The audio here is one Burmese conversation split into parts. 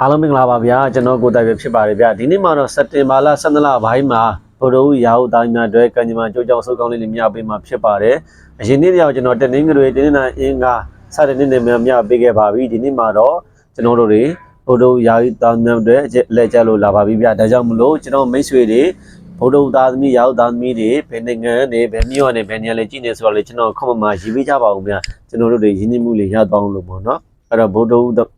အားလုံးမင်္ဂလာပါဗျာကျွန်တော်ကိုတိုင်ပဲဖြစ်ပါတယ်ဗျာဒီနေ့မှာတော့စက်တင်ဘာလ12လပိုင်းမှာဗိုလ်တော်ရာဟုသားများအတွက်ကံကြမ္မာကြိုးကြောင်ဆုပ်ကောင်းလေးတွေမြပေးမှာဖြစ်ပါတယ်အရင်နေ့တရားကျွန်တော်တနင်္ဂနွေတင်းနာအင်းကစတဲ့နေ့နဲ့မြမြပေးခဲ့ပါပြီဒီနေ့မှာတော့ကျွန်တော်တို့တွေဗိုလ်တော်ရာဟုသားများအတွက်အလက်ကျလို့လာပါပြီဗျာဒါကြောင့်မလို့ကျွန်တော်မိတ်ဆွေတွေဗုဒ္ဓသားသမီးရာဟုသားသမီးတွေဘယ်နိုင်ငံနဲ့ဘယ်မြို့နဲ့ဘယ်နေရာလဲကြည့်နေဆိုတော့လေကျွန်တော်ခမမရေးပေးကြပါဦးဗျာကျွန်တော်တို့တွေရင်းနှီးမှုလေးရသွားအောင်လို့ပေါ့နော် အဲ့တော့ဗုဒ္ဓ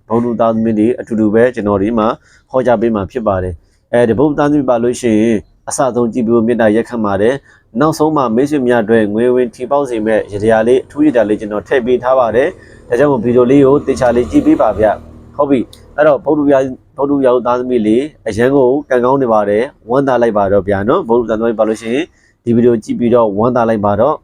ဗုဒ္ဓသားသမီးတွေအတူတူပဲကျွန်တော်ဒီမှာဟောကြားပေးမှာဖြစ်ပါတယ်အဲဒီဗုဒ္ဓသားသမီးပါလို့ရှိရင်အစဆုံးကြည့်ပြီးမေတ္တာရက်ခံပါတယ်နောက်ဆုံးမှာမိတ်ဆွေများအတွက်ငွေဝင်ထီပေါက်စီမဲ့ရတရားလေးအထူးရတရားလေးကျွန်တော်ထည့်ပေးထားပါတယ်ဒါကြောင့်မို့ဗီဒီယိုလေးကိုတေချာလေးကြည့်ပေးပါဗျဟုတ်ပြီအဲ့တော့ဗုဒ္ဓဗျာဗုဒ္ဓရောက်သားသမီးလေးအရန်ကိုကံကောင်းနေပါတယ်ဝမ်းသာလိုက်ပါတော့ဗျာနော်ဗုဒ္ဓသားသမီးပါလို့ရှိရင်ဒီဗီဒီယိုကြည့်ပြီးတော့ဝမ်းသာလိုက်ပါတော့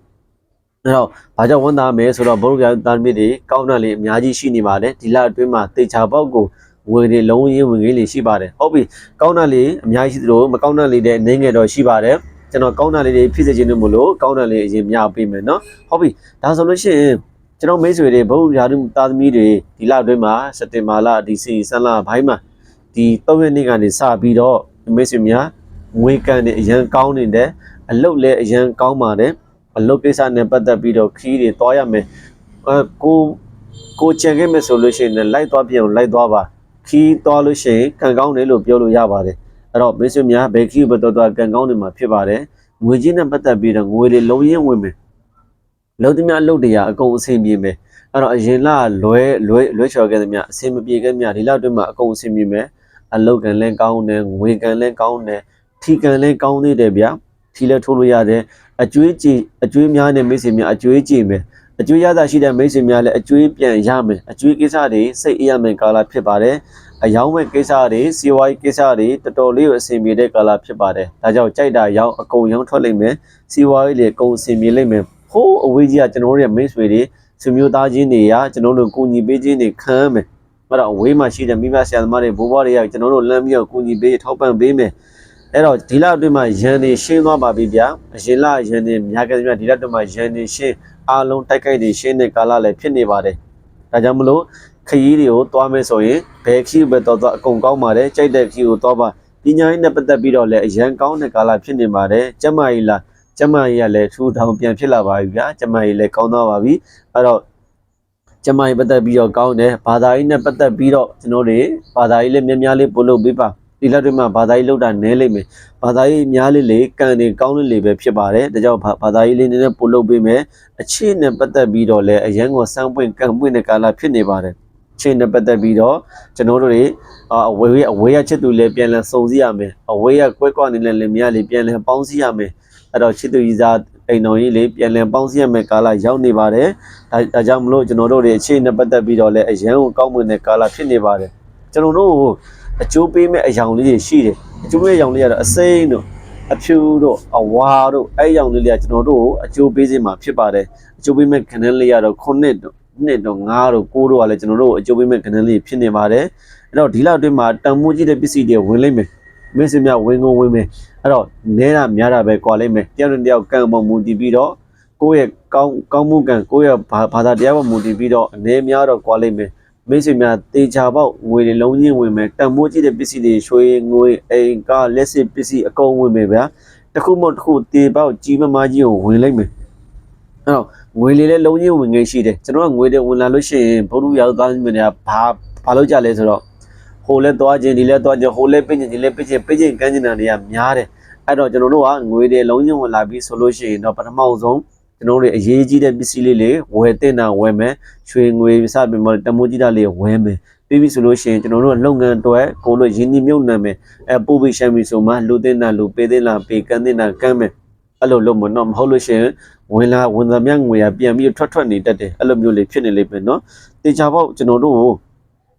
အဲ့တော့ဘာကြောင့်ဝန်သားမဲဆိုတော့ဘုရုပြသားသမီးတွေကောင်းတဲ့လေးအများကြီးရှိနေပါတယ်ဒီလအတွင်းမှာတေချာပေါက်ကိုငွေတွေလုံးရင်းဝင်ကြီးလေးရှိပါတယ်ဟုတ်ပြီကောင်းတဲ့လေးအများကြီးရှိသလိုမကောင်းတဲ့လေးတွေအနေငယ်တော့ရှိပါတယ်ကျွန်တော်ကောင်းတဲ့လေးတွေဖြစ်စေခြင်းလို့မလို့ကောင်းတဲ့လေးအရင်မြပေးမယ်နော်ဟုတ်ပြီဒါဆိုလို့ရှိရင်ကျွန်တော်မိတ်ဆွေတွေဘုရုပြသားသမီးတွေဒီလအတွင်းမှာစက်တင်ဘာလဒီစီဆန်းလဘိုင်းမှာဒီ၃ရက်နေ့ကနေစပြီးတော့မိတ်ဆွေများငွေကန်တွေအရန်ကောင်းနေတယ်အလုတ်လည်းအရန်ကောင်းပါတယ် အလုပ်ကိစ္စနဲ့ပတ်သက်ပြီးတော့ခီးတွေတွားရမယ်အဲကိုကိုကြံခဲ့မယ်ဆိုလို့ရှိရင်လည်းလိုက်သွားပြအောင်လိုက်သွားပါခီးတွားလို့ရှိရင်ကံကောင်းတယ်လို့ပြောလို့ရပါတယ်အဲ့တော့မိတ်ဆွေများဘယ်ခီးဘယ်တော့တော့ကံကောင်းနေမှာဖြစ်ပါတယ်ငွေကြီးနဲ့ပတ်သက်ပြီးတော့ငွေတွေလုံးရင်းဝင်မယ်လုံးသမျှအလုပ်တွေကအကုန်အဆင်ပြေမယ်အဲ့တော့အရင်လလွဲလွဲလွဲချော်ခဲ့သမျှအဆင်မပြေခဲ့သမျှဒီလအတွင်းမှာအကုန်အဆင်ပြေမယ်အလုပ်ကံလည်းကောင်းတယ်ငွေကံလည်းကောင်းတယ်ထီကံလည်းကောင်းသေးတယ်ဗျာထီလည်းထိုးလို့ရတယ် အကျွေးကြည်အကျွေးများနဲ့မိတ်ဆွေများအကျွေးကြည်မယ်အကျွေးရတာရှိတဲ့မိတ်ဆွေများလည်းအကျွေးပြန်ရမယ်အကျွေးကိစ္စတွေစိတ်အေးရမယ်ကာလဖြစ်ပါတယ်အယောင်းမဲ့ကိစ္စတွေစီဝိုင်းကိစ္စတွေတော်တော်လေးကိုအဆင်ပြေတဲ့ကာလဖြစ်ပါတယ်ဒါကြောင့်ကြိုက်တာရောင်းအကုန်ရောင်းထွက်လိမ့်မယ်စီဝိုင်းလည်းအကုန်အဆင်ပြေလိမ့်မယ်ဟိုးအဝေးကြီးကကျွန်တော်တို့ရဲ့မိတ်ဆွေတွေဆွေမျိုးသားချင်းတွေရာကျွန်တော်တို့ကူညီပေးခြင်းတွေခံရမယ်အဲ့တော့အဝေးမှာရှိတဲ့မိဘဆရာသမားတွေဘိုးဘွားတွေကကျွန်တော်တို့လမ်းပြီးတော့ကူညီပေးထောက်ပံ့ပေးမယ် အဲ့တော့ဒီလအတွင်းမှာရန်နေရှင်းသွားပါပြီဗျာအရင်လရန်နေများကြတဲ့ဒီလအတွင်းမှာရန်နေရှင်းအားလုံးတိုက်ခိုက်နေရှင်းတဲ့ကာလလည်းဖြစ်နေပါတယ်ဒါကြောင့်မလို့ခရီးတွေကိုသွားမယ်ဆိုရင်ဘယ်ခရီးပဲတော့တော့အကုန်ကောင်းပါတယ်ကြိုက်တဲ့ခရီးကိုသွားပါပညာရေးနဲ့ပတ်သက်ပြီးတော့လည်းအရန်ကောင်းတဲ့ကာလဖြစ်နေပါတယ်ကျမကြီးလားကျမကြီးကလည်းထူထောင်ပြန်ဖြစ်လာပါပြီဗျာကျမကြီးလည်းကောင်းသွားပါပြီအဲ့တော့ကျမကြီးပတ်သက်ပြီးတော့ကောင်းတယ်ဘာသာရေးနဲ့ပတ်သက်ပြီးတော့ကျွန်တော်တွေဘာသာရေးလည်းများများလေးပို့လုပ်ပေးပါ ဒီလက်တွေမှာဘာသာရေးလောက်တာနည်းလိမ့်မယ်ဘာသာရေးများလေးလေကံတွေကောင်းလေးလေးပဲဖြစ်ပါတယ်ဒါကြောင့်ဘာသာရေးလေးနည်းနည်းပို့လုပ်ပေးမယ်အခြေနဲ့ပတ်သက်ပြီးတော့လည်းအရန်ကိုစမ်းပွင့်ကံပွင့်တဲ့ကာလဖြစ်နေပါတယ်အခြေနဲ့ပတ်သက်ပြီးတော့ကျွန်တော်တို့တွေအဝေးအဝေးရချစ်သူလည်းပြန်လည်စုံစည်းရမယ်အဝေးရကွဲကွာနေတဲ့လည်းများလေးပြန်လည်ပေါင်းစည်းရမယ်အဲ့တော့ချစ်သူကြီးစားအိမ်တော်ကြီးလေးပြန်လည်ပေါင်းစည်းရမယ်ကာလရောက်နေပါတယ်ဒါဒါကြောင့်မလို့ကျွန်တော်တို့တွေအခြေနဲ့ပတ်သက်ပြီးတော့လည်းအရန်ကိုကောင်းမွန်တဲ့ကာလဖြစ်နေပါတယ်ကျွန်တော်တို့ အကျိုးပေးမဲ့အယောင်လေးတွေရှိတယ်အကျိုးပေးအယောင်လေးကတော့အစိမ့်တို့အဖြူတို့အဝါတို့အဲ့အယောင်လေးတွေကကျွန်တော်တို့ကိုအကျိုးပေးစေမှာဖြစ်ပါတယ်အကျိုးပေးမဲ့ခဏလေးကတော့ခုနှစ်တို့နှစ်တို့ငါးတို့ကိုးတို့ကလည်းကျွန်တော်တို့ကိုအကျိုးပေးမဲ့ခဏလေးဖြစ်နေပါတယ်အဲ့တော့ဒီလောက်အတွင်းမှာတန်မိုးကြီးတဲ့ပစ္စည်းတွေဝင်လိမ့်မယ်မင်းစမြဝင်ကုန်ဝင်မယ်အဲ့တော့နဲတာများတာပဲကွာလိမ့်မယ်တယောက်နဲ့တယောက်ကံပေါ်မူတည်ပြီးတော့ကိုယ့်ရဲ့ကောင်းကောင်းမှုကံကိုယ့်ရဲ့ဘာသာတရားပေါ်မူတည်ပြီးတော့အနေများတော့ကွာလိမ့်မယ် မိတ်ဆွေများတေချာပေါက်ငွေတွေလုံးချင်းဝင်မယ်တန်မိုးကြည့်တဲ့ပစ္စည်းတွေရွှေငွေအိမ်ကားလက်စစ်ပစ္စည်းအကုန်ဝင်မယ်ဗျာတခုမဟုတ်တခုတေပေါက်ကြီးမမကြီးကိုဝင်လိုက်မယ်အဲ့တော့ငွေလေးလည်းလုံးချင်းဝင်ငယ်ရှိတယ်ကျွန်တော်ကငွေတွေဝင်လာလို့ရှိရင်ဘုရုရောက်သားမြင်နေတာဘာဘာလို့ကြလဲဆိုတော့ဟိုလဲသွားခြင်းဒီလဲသွားခြင်းဟိုလဲပြည့်ခြင်းဒီလဲပြည့်ခြင်းပြည့်ခြင်းကန်းခြင်းတွေကများတယ်အဲ့တော့ကျွန်တော်တို့ကငွေတွေလုံးချင်းဝင်လာပြီးဆိုလို့ရှိရင်တော့ပထမဆုံး ကျွန်တော်တို့အရေးကြီးတဲ့ပစ္စည်းလေးတွေဝယ်တင်တာဝယ်မယ်ရွှေငွေစပင်မတမိုးကြီးတာလေးဝဲမယ်ပြီးပြီဆိုလို့ရှိရင်ကျွန်တော်တို့လုပ်ငန်းအတွက်ကိုလို့ရင်းနှီးမြုပ်နှံမယ်အဲပို့ပြီးရှမ်းပြီဆိုမှလူတင်တာလူပေးတင်တာပေးကန်းတင်တာကမ်းမယ်အဲ့လိုလုပ်မတော့မဟုတ်လို့ရှိရင်ဝင်လာဝင်သမျှငွေရပြန်ပြီးထွက်ထွက်နေတတ်တယ်အဲ့လိုမျိုးလေးဖြစ်နေလိမ့်မယ်နော်တေချာပေါက်ကျွန်တော်တို့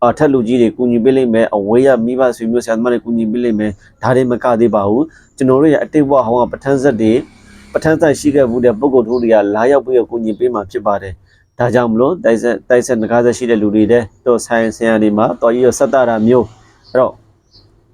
အထက်လူကြီးတွေကူညီပေးလိမ့်မယ်အဝေးရမိဘဆွေမျိုးဆရာသမားတွေကူညီပေးလိမ့်မယ်ဒါတွေမကသေးပါဘူးကျွန်တော်တို့ရဲ့အတိတ်ဘဝဟောင်းကပဋ္ဌာန်းဆက်တွေ ပဋ္ဌာန်းဆက်ရှိခဲ့မှုတဲ့ပုဂ္ဂိုလ်တို့တွေကလာရောက်ပြီးကူညီပေးမှာဖြစ်ပါတယ်ဒါကြောင့်မလို့တိုက်ဆက်တိုက်ဆက်ငကားဆက်ရှိတဲ့လူတွေတဲ့တော့ဆိုင်ဆရာတွေမှာတော်ကြီးရဆက်တာတာမျိုးအဲ့တော့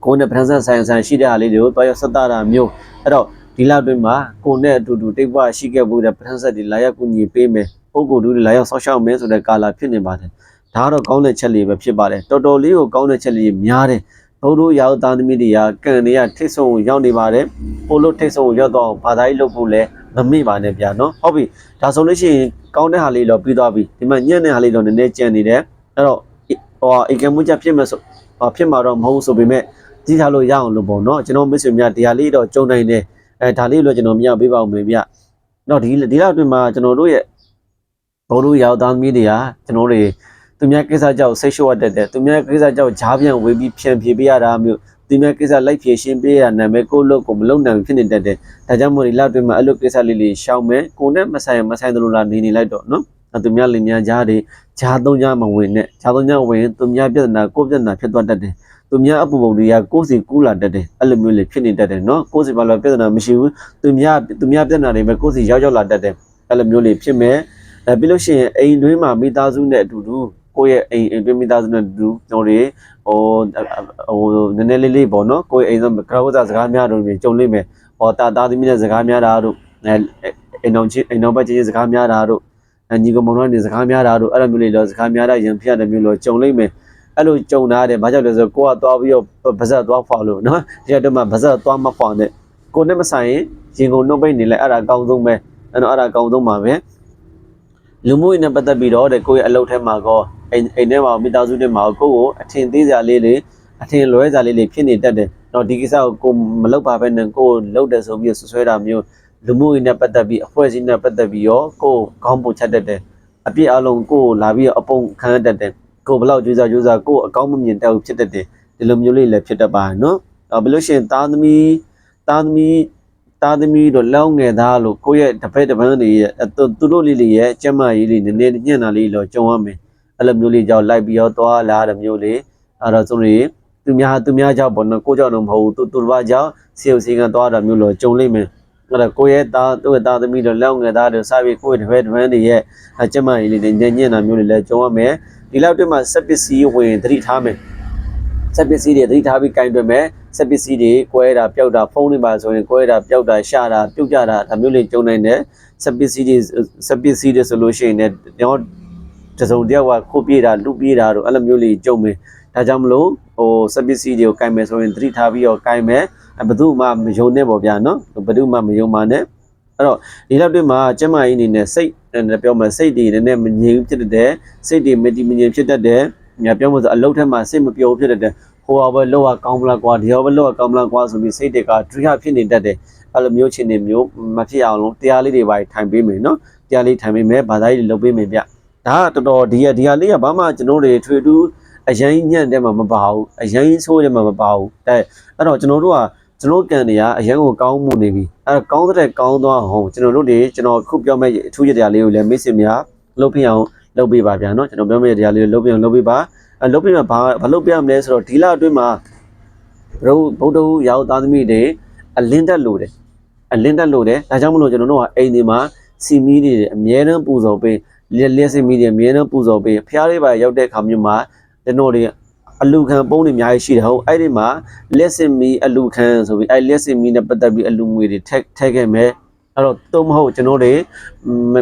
ကိုယ်နဲ့ပထမဆက်ဆိုင်ဆန်ရှိတဲ့ဟာလေးတွေကိုတော်ရဆက်တာတာမျိုးအဲ့တော့ဒီလောက်တွင်မှာကိုယ်နဲ့အတူတူတိတ်ဘရှိခဲ့မှုတဲ့ပထမဆက်တွေလာရောက်ကူညီပေးမယ်ပုဂ္ဂိုလ်တို့တွေလာရောက်ဆောက်ရှောက်မယ်ဆိုတဲ့ကာလာဖြစ်နေပါတယ်ဒါကတော့ကောင်းတဲ့ချက်လေးပဲဖြစ်ပါတယ်တော်တော်လေးကိုကောင်းတဲ့ချက်လေးများတယ် ဘုဒ္ဓရောက်သားသမီးတွေကကံတွေကထိတ်ဆုံးကိုရောက်နေပါတယ်ပို့လို့ထိတ်ဆုံးကိုရောက်တော့ဘာသာရေးလုပ်ဖို့လဲမမေ့ပါနဲ့ဗျာနော်ဟုတ်ပြီဒါဆိုလို့ရှိရင်ကောင်းတဲ့ဟာလေးတော့ပြီးသွားပြီဒီမှာညံ့တဲ့ဟာလေးတော့နည်းနည်းကြံနေတယ်အဲ့တော့ဟိုအေကံမှုချက်ဖြစ်မဲ့ဆိုဟောဖြစ်မှာတော့မဟုတ်ဆိုပေမဲ့ကြီးထားလို့ရအောင်လို့ပေါ့နော်ကျွန်တော်မိတ်ဆွေများတရားလေးတော့ကြုံနိုင်တယ်အဲဒါလေးလို့ကျွန်တော်မြင်ပေးပါဦးမယ်ဗျတော့ဒီဒီလောက်အတွင်းမှာကျွန်တော်တို့ရဲ့ဘုံတို့ရောက်သားသမီးတွေကကျွန်တော်တွေ သူများကိစ္စကြောင့်ဆိတ်ရှုပ်ရတတ်တယ်သူများကိစ္စကြောင့်ဂျားပြန်ဝေးပြီးဖြန့်ဖြေပေးရတာမျိုးသူများကိစ္စလိုက်ဖြေရှင်းပေးရနာမည်ကိုယ့်လို့ကိုမလုံနိုင်ဘူးဖြစ်နေတတ်တယ်ဒါကြောင့်မို့ဒီလောက်အတွင်းမှာအဲ့လိုကိစ္စလေးလေးရှောင်မယ်ကိုနဲ့မဆိုင်မဆိုင်သလိုလားနေနေလိုက်တော့နော်အဲသူများလင်များကြားတွေဂျားသုံးကြားမဝင်နဲ့ဂျားသုံးကြားဝင်သူများပြဿနာကိုယ့်ပြဿနာဖြစ်သွားတတ်တယ်သူများအပူပုံတွေကကိုယ်စီကူးလာတတ်တယ်အဲ့လိုမျိုးလေးဖြစ်နေတတ်တယ်နော်ကိုယ်စီဘာလို့ပြဿနာမရှိဘူးသူများသူများပြဿနာတွေပဲကိုယ်စီရောက်ရောက်လာတတ်တယ်အဲ့လိုမျိုးလေးဖြစ်မယ်အဲပြီးလို့ရှိရင်အိမ်တွင်းမှာမိသားစုနဲ့အတူတူ ကိုယ့်ရဲ့အိမ်အိမ်တွင်းမိသားစုနဲ့အတူတူကျွန်တော်တွေဟိုဟိုနည်းနည်းလေးလေးပေါ့နော်ကိုယ့်ရဲ့အိမ်ဆုံးကရောဝဇစကားများတို့ကြုံလိမ့်မယ်ဟောတာသားသမီးနဲ့စကားများတာတို့အဲအိမ်အောင်ချင်းအိမ်အောင်ဘက်ချင်းစကားများတာတို့ညီကောင်မောင်တို့နေစကားများတာတို့အဲ့လိုမျိုးလေးတော့စကားများတာရံဖျက်တယ်မျိုးလို့ကြုံလိမ့်မယ်အဲ့လိုကြုံတာတဲ့ဘာကြောင့်လဲဆိုတော့ကိုကသွားပြီးတော့ဗဇက်သွားဖွာလို့နော်ဒီတော့မှဗဇက်သွားမဖွာနဲ့ကိုနဲ့မဆိုင်ရင်ရင်ကုန်နှုတ်ပိတ်နေလဲအဲ့ဒါအကောင်းဆုံးပဲအဲ့တော့အဲ့ဒါအကောင်းဆုံးပါပဲ လူမှုရေးနဲ့ပတ်သက်ပြီးတော့တဲ့ကိုရဲ့အလုပ်ထဲမှာကောအိမ်အိမ်ထဲမှာမိသားစုထဲမှာကိုကိုအထင်သေးစရာလေးလေးအထင်လွဲစရာလေးလေးဖြစ်နေတတ်တယ်တော့ဒီကိစ္စကိုကိုမလုပ်ပါဘဲနဲ့ကိုလုပ်တယ်ဆိုပြီးဆွဆွဲတာမျိုးလူမှုရေးနဲ့ပတ်သက်ပြီးအဖွဲ့အစည်းနဲ့ပတ်သက်ပြီးရောကိုခေါင်းပုံချက်တတ်တယ်အပြစ်အလုံးကိုလာပြီးတော့အပုံခံတတ်တယ်ကိုဘလောက်ကြိုးစားကြိုးစားကိုအကောင်းမမြင်တတ်ဘူးဖြစ်တတ်တယ်ဒီလိုမျိုးလေးလည်းဖြစ်တတ်ပါနော်ဘယ်လို့ရှိရင်သားသမီးသားသမီး သားသမီးတို့လောင်းငယ်သားလို့ကိုယ့်ရဲ့တပည့်တပန်းတွေရဲ့သူတို့လေးလေးရဲ့ကျမကြီးလေးနည်းနည်းညံ့တာလေးတော့ကြုံရမယ်အဲ့လိုမျိုးလေးကြောင့်လိုက်ပြီးတော့သွားလာတဲ့မျိုးလေးအဲ့တော့ဆိုရင်သူများသူများကြောင့်ပေါ့နော်ကိုကြောင့်တော့မဟုတ်ဘူးသူသူတစ်ပါးကြောင့်စီယုစီကံသွားတာမျိုးလို့ကြုံလိမ့်မယ်အဲ့ဒါကိုယ့်ရဲ့သားသူ့ရဲ့သားသမီးတို့လောင်းငယ်သားတို့စပြီးကိုယ့်ရဲ့တပည့်တပန်းတွေရဲ့ကျမကြီးလေးညံ့ညံ့တာမျိုးလေးလည်းကြုံရမယ်ဒီလောက်တည်းမှာစက်ပစ္စည်းဝင်သတိထားမယ်စက်ပစ္စည်းတွေသတိထားပြီးကင်တွင်မယ် စက်ပစ္စည်းတွေကွဲတာပျောက်တာဖုံးနေပါဆိုရင်ကွဲတာပျောက်တာရှာတာပြုတ်ကြတာဒါမျိုးလေးကြုံနိုင်တယ်စက်ပစ္စည်းတွေစက်ပစ္စည်းတွေဆိုလို့ရှိရင်လည်းတော့တစုံတယောက်ကခုတ်ပြေးတာလူပြေးတာတို့အဲ့လိုမျိုးလေးကြုံမယ်ဒါကြောင့်မလို့ဟိုစက်ပစ္စည်းတွေကိုကင်မယ်ဆိုရင်သတိထားပြီးတော့ကင်မယ်ဘယ်သူမှမယုံနဲ့ပေါ့ဗျာနော်ဘယ်သူမှမယုံပါနဲ့အဲ့တော့ဒီလောက်တွေ့မှာကျမကြီးအနေနဲ့စိတ်နဲ့ပြောမှစိတ်တွေနည်းနည်းမငြိမ်ဖြစ်တတ်တယ်စိတ်တွေမတည်မငြိမ်ဖြစ်တတ်တယ်ညပြောမှဆိုအလုပ်ထက်မှာစိတ်မပျော်ဖြစ်တတ်တယ် ဟိုဘလောကကောင်းမလားကွာဒီဘလောကကောင်းမလားကွာဆိုပြီးစိတ်တွေကဒုရဖြစ်နေတတ်တယ်အဲ့လိုမျိုးချင်းတွေမျိုးမဖြစ်အောင်လို့တရားလေးတွေပါထိုင်ပေးမယ်နော်တရားလေးထိုင်ပေးမယ်ဘာသာရေးလုပ်ပေးမယ်ဗျဒါကတော်တော်ဒီရဒီဟာလေးကဘာမှကျွန်တော်တွေထွေတူးအရင်ညံ့တဲ့မှာမပါဘူးအရင်ဆိုးတဲ့မှာမပါဘူးအဲအဲ့တော့ကျွန်တော်တို့ကကျွန်တော်ကန်တွေကအရင်ကိုကောင်းမှုနေပြီအဲကောင်းတဲ့ကောင်းသွားအောင်ကျွန်တော်တို့တွေကျွန်တော်ခုပြောမဲ့အထူးရတရားလေးကိုလည်းမိတ်ဆွေများလုပ်ပြအောင်လုပ်ပေးပါဗျာနော်ကျွန်တော်ပြောမဲ့တရားလေးကိုလုပ်ပြအောင်လုပ်ပေးပါအဲ လုပ်ပြမှာဘာဘာလုပ်ပြရမလဲဆိုတော့ဒီလအတွင်းမှာဘုဗုဒ္ဓဟူရောက်သားသမီးတွေအလင်းတက်လို့တယ်အလင်းတက်လို့တယ်ဒါကြောင့်မလို့ကျွန်တော်တို့ကအိမ်ဒီမှာစီမီတွေအမြဲတမ်းပူဇော်ပေးလက်လက်စီမီတွေအမြဲတမ်းပူဇော်ပေးဖျားလေးပါရောက်တဲ့အခါမျိုးမှာကျွန်တော်တွေအလူခံပုံးတွေအများကြီးရှိတယ်ဟုတ်အဲ့ဒီမှာလက်စင်မီအလူခံဆိုပြီးအဲ့လက်စင်မီနဲ့ပတ်သက်ပြီးအလူငွေတွေထက်ထက်ခဲ့မယ်အဲ့တော့တုံးမဟုတ်ကျွန်တော်တွေ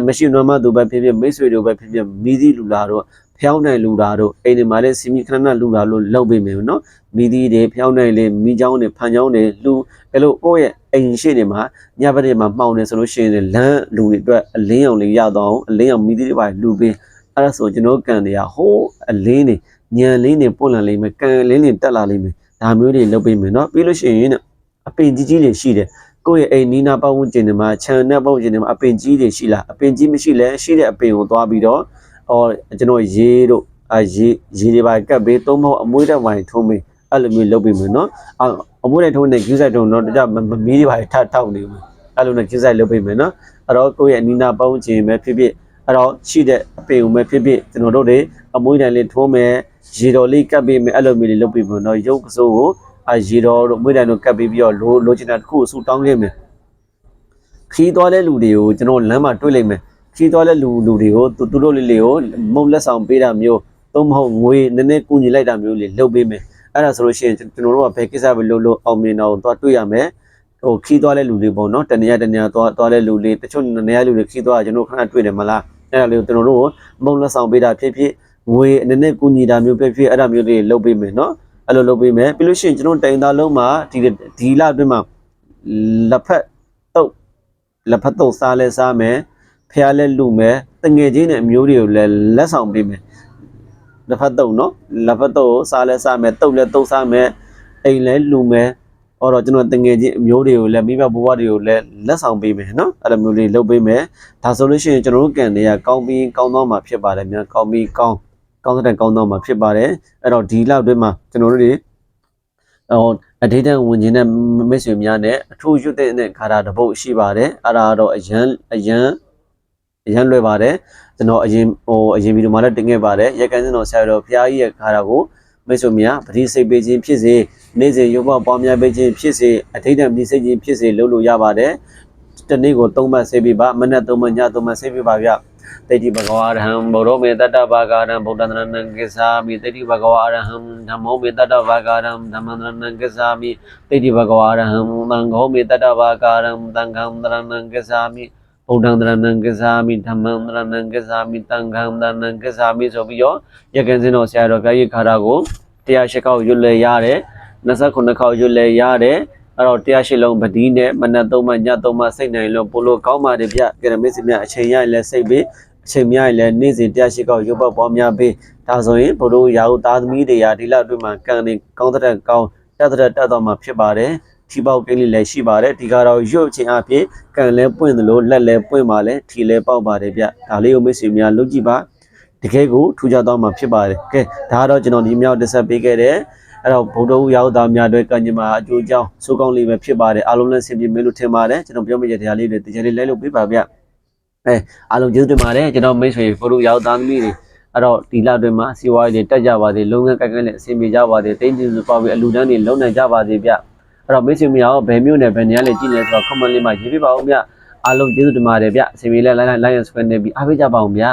မရှိနွမ်းမသူပဲဖြစ်ဖြစ်မိတ်ဆွေတို့ပဲဖြစ်ဖြစ်မိသီးလူလာတော့ ဖျောင်းနိုင်လူတာတို့အိမ်တွေမှာလည်းစီမီခဏခဏလူတာလို့လောက်ပေးမယ်နော်မိသီးတွေဖျောင်းနိုင်လေမိချောင်းတွေဖန်ချောင်းတွေလူအဲ့လိုကိုယ့်ရဲ့အိမ်ရှိနေမှာညဘက်တွေမှာမှောင်နေဆိုလို့ရှိရင်လမ်းလူတွေအတွက်အလင်းရောင်လေးရတော့အောင်အလင်းရောင်မိသီးတွေပါလူပေးအဲ့ဒါဆိုကျွန်တော်ကန်တွေကဟိုးအလင်းတွေညံလင်းတွေပွင့်လာလိမ့်မယ်ကန်လင်းတွေတက်လာလိမ့်မယ်ဒါမျိုးတွေလုပ်ပေးမယ်နော်ပြီးလို့ရှိရင်အပင်ကြီးကြီးတွေရှိတယ်ကိုယ့်ရဲ့အိမ်နီးနားပတ်ဝန်းကျင်တွေမှာခြံနဲ့ပတ်ဝန်းကျင်တွေမှာအပင်ကြီးတွေရှိလားအပင်ကြီးမရှိလဲရှိတဲ့အပင်ကိုသွားပြီးတော့ ဟောကျွန်တော်ရေတို့အရေရေတွေပါကတ်ပေးသုံးဖို့အမွေးတက်ဝိုင်ထုံးပေးအဲ့လိုမျိုးလုပ်ပေးမယ်နော်အမွေးတက်ထုံးတဲ့ queue site တုံးတော့တကြမီးတွေပါထထောက်နေဘူးအဲ့လိုနဲ့ queue site လုပ်ပေးမယ်နော်အဲ့တော့ကိုယ့်ရဲ့အနီးနားပေါင်းချင်ပဲဖြစ်ဖြစ်အဲ့တော့ရှိတဲ့အပင်ုံပဲဖြစ်ဖြစ်ကျွန်တော်တို့တွေအမွေးတိုင်လေးထုံးမယ်ရေတော်လေးကတ်ပေးမယ်အဲ့လိုမျိုးလေးလုပ်ပေးမယ်နော်ရုပ်စိုးကိုအရေတော်တို့အမွေးတိုင်တို့ကတ်ပေးပြီးတော့လိုလိုချင်တာတစ်ခုစုတောင်းခဲ့မယ်ခီးသွားတဲ့လူတွေကိုကျွန်တော်လမ်းမှာတွေ့လိုက်မယ် ခီးသွားတဲ့လူလူတွေကိုသူသူတို့လေးလေးကိုမုံလက်ဆောင်ပေးတာမျိုးသုံးမဟုတ်ငွေနည်းနည်းကူညီလိုက်တာမျိုးလေးလုပ်ပေးမယ်အဲ့ဒါဆိုလို့ရှိရင်ကျွန်တော်တို့ကဘယ်ကိစ္စပဲလုပ်လို့အောင်မြင်တော့သွားတွေ့ရမယ်ဟိုခီးသွားတဲ့လူတွေပေါ့နော်တနေရတနေရသွားသွားတဲ့လူတွေတချို့နေရလူတွေခီးသွားကျွန်တော်ခဏတွေ့တယ်မလားအဲ့ဒါလေးကိုကျွန်တော်တို့မုံလက်ဆောင်ပေးတာဖြစ်ဖြစ်ငွေအနေနဲ့ကူညီတာမျိုးပဲဖြစ်အဲ့ဒါမျိုးတွေလုပ်ပေးမယ်နော်အဲ့လိုလုပ်ပေးမယ်ပြီးလို့ရှိရင်ကျွန်တော်တိုင်သားလုံးမှာဒီဒီလအတွင်းမှာလက်ဖက်တုတ်လက်ဖက်တုတ်စားလဲစားမယ် ဖះလဲလူမယ်တငယ်ချင်းနဲ့အမျိုးတွေကိုလည်းလက်ဆောင်ပေးမယ်လက်ဖက်တုတ်နော်လက်ဖက်တုတ်ကိုစားလဲစားမယ်တုတ်လဲတုတ်စားမယ်အိမ်လဲလူမယ်ဟောတော့ကျွန်တော်တငယ်ချင်းအမျိုးတွေကိုလည်းမိဘဘဝတွေကိုလည်းလက်ဆောင်ပေးမယ်နော်အဲ့လိုမျိုးလေးလုပ်ပေးမယ်ဒါဆိုလို့ရှိရင်ကျွန်တော်တို့ကန်တွေကကောင်းပြီးကောင်းတော့မှာဖြစ်ပါတယ်မြန်ကောင်းပြီးကောင်းကောင်းတဲ့ကောင်းတော့မှာဖြစ်ပါတယ်အဲ့တော့ဒီလောက်တွင်းမှာကျွန်တော်တို့တွေဟိုအဒေတန်ဝင်ခြင်းနဲ့မိတ်ဆွေများနဲ့အထူးရွတ်တဲ့ခါတာတစ်ပုတ်ရှိပါတယ်အဲ့ဒါတော့အရန်အရန် အရန်လွယ်ပါတယ်ကျွန်တော်အရင်ဟိုအရင်ဗီဒီယိုမှာလည်းတင်ခဲ့ပါတယ်ရက်ကန်စင်တော်ဆရာတော်ဖျားကြီးရဲ့ခါတာကိုမိတ်ဆွေများပတိစိတ်ပေးခြင်းဖြစ်စေနေ့စဉ်ရုပ်ပေါ်ပွားများပေးခြင်းဖြစ်စေအထိတ်တံပတိစိတ်ခြင်းဖြစ်စေလုပ်လို့ရပါတယ်တနေ့ကို၃မှတ်ဆေးပေးပါမနက်၃မှတ်ည၃မှတ်ဆေးပေးပါဗျတိတိဘဂဝါရဟံဗုဒ္ဓမေတ္တဘာဂရံဗုဒ္ဓန္တရဏံကိသာမိတိတိဘဂဝါရဟံဓမ္မောမေတ္တဘာဂရံဓမ္မန္တရဏံကိသာမိတိတိဘဂဝါရဟံသံဃောမေတ္တဘာဂရံသံဃံတရဏံကိသာမိ ဗုဒ္ဓန္တရဏံကိသာမိဓမ္မန္တရဏံကိသာမိသံဃံတရဏံကိသာမိဆိုပြီးတော့ရကင်းစင်းတော်ဆရာတော်ဘုရားကြီးခါတာကို108ခေါက်ရွတ်လဲရတယ်29ခေါက်ရွတ်လဲရတယ်အဲ့တော့108လုံးပတိနဲ့မနက်3မှည3မှစိတ်နိုင်လို့ပို့လို့ကောင်းပါတယ်ဗျကရမစ်စီမြအချိန်ရရင်လဲစိတ်ပြီးအချိန်များရင်လည်းနေ့စဉ်108ခေါက်ရုပ်ပတ်ပွားများပေးဒါဆိုရင်ဘုရိုးရာဟုသားသမီးတွေရာဒီလောက်အတွင်းမှာကံနေကောင်းတဲ့ကောင်းတက်တဲ့တက်တော့မှာဖြစ်ပါတယ် ထီပေါက်ကိန်းလေးလည်းရှိပါတယ်ဒီကတော့ရုပ်ချင်းအဖြစ်ကံလဲပွင့်သလိုလက်လဲပွင့်ပါလဲထီလဲပေါက်ပါတယ်ဗျဒါလေးကိုမိတ်ဆွေများလုပ်ကြည့်ပါတကယ်ကိုထူးခြားသွားမှာဖြစ်ပါတယ်ကဲဒါကတော့ကျွန်တော်ဒီမြောက်တက်ဆက်ပေးခဲ့တဲ့အဲ့တော့ဗုဒ္ဓဟူရောက်သားများအတွက်ကံကြမ္မာအကျိုးအကြောင်းစိုးကောင်းလေးပဲဖြစ်ပါတယ်အားလုံးလည်းဆင်ပြေမယ်လို့ထင်ပါတယ်ကျွန်တော်ပြောမိတဲ့တရားလေးတွေတရားလေးလိုက်လို့ပြပါဗျအဲအားလုံးကျေးဇူးတင်ပါတယ်ကျွန်တော်မိတ်ဆွေဗုဒ္ဓရောက်သားသမီးတွေအဲ့တော့ဒီလအတွင်းမှာစီဝါရေးတွေတက်ကြပါသေးလုံငန်းကိုက်ကိုက်နဲ့အဆင်ပြေကြပါသေးတိတ်တိစုပေါပြီးအလူတန်းတွေလုံနိုင်ကြပါသေးဗျ အဲ့တော့မိတ်ဆွေများရောဘယ်မျိုးနဲ့ဘယ်နေရာလေးကြည့်လဲဆိုတော့ comment လေးမှာရေးပြပါဦးဗျအားလုံးကျေးဇူးတင်ပါတယ်ဗျအဆင်ပြေလဲ line line line square နဲ့ပြီးအားပေးကြပါအောင်ဗျာ